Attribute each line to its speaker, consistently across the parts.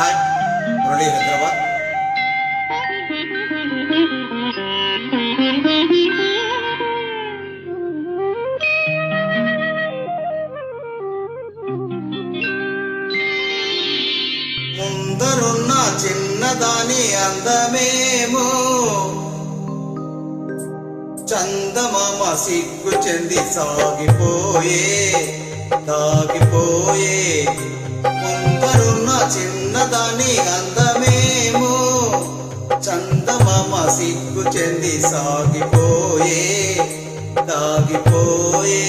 Speaker 1: Hi Murali Hyderabad. ముందరున్న చిన్నదాని అందమేమో. చందమామ సిగ్గు చెంది సాగిపోయే దాగిపోయే. ముందరున్న చిన్నదాని అందమేమో చందమామ సిగ్గు చెంది సాగిపోయే సాగిపోయే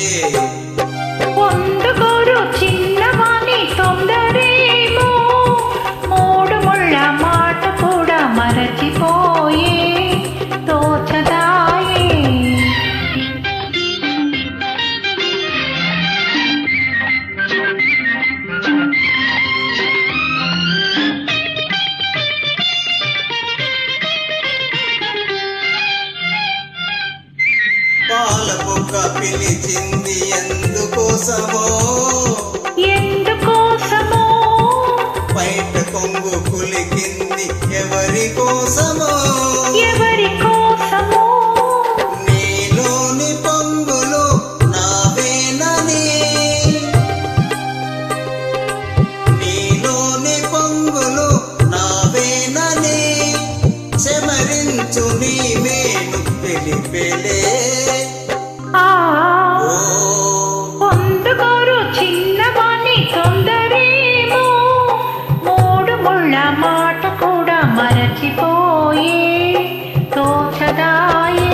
Speaker 1: పిలిచింది ఎందుకోసమో?
Speaker 2: ఎందుకోసమో?
Speaker 1: బయట కొంగు కులికింది ఎవరి కోసమో?
Speaker 2: ఎవరి కోసమో?
Speaker 1: నీలోని పొంగులు నావేనని? నీలోని పొంగులు నావేనని? చెమరించు నీ మేను పెలిపెలే
Speaker 2: ఆ మరచిపోయే తోచదాయే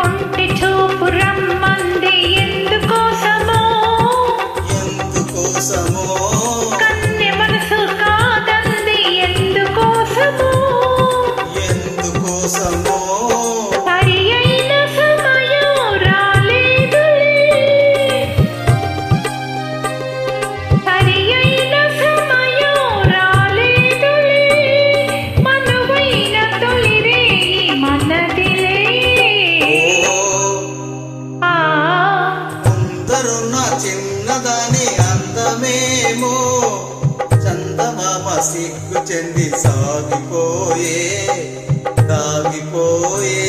Speaker 2: ఒంటి చూపు
Speaker 1: సిగ్గు చెంది సాగిపోయే
Speaker 2: సాగిపోయే.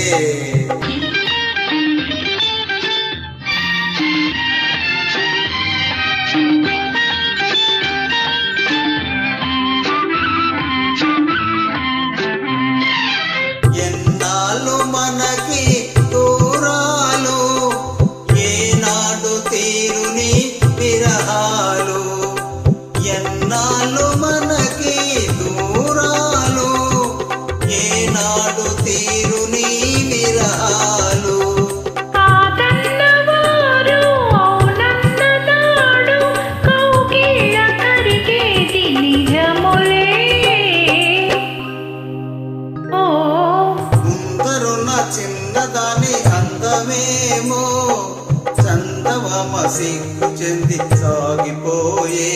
Speaker 2: సందవమసిగ్గు చెంది సాగిపోయే.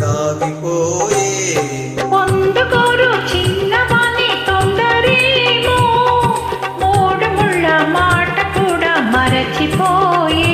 Speaker 2: సాగిపోయే
Speaker 1: పొందుకోరు చిన్నవాణి తొందరేమో మూడు ముళ్ళ మాట కూడా మరచిపోయే.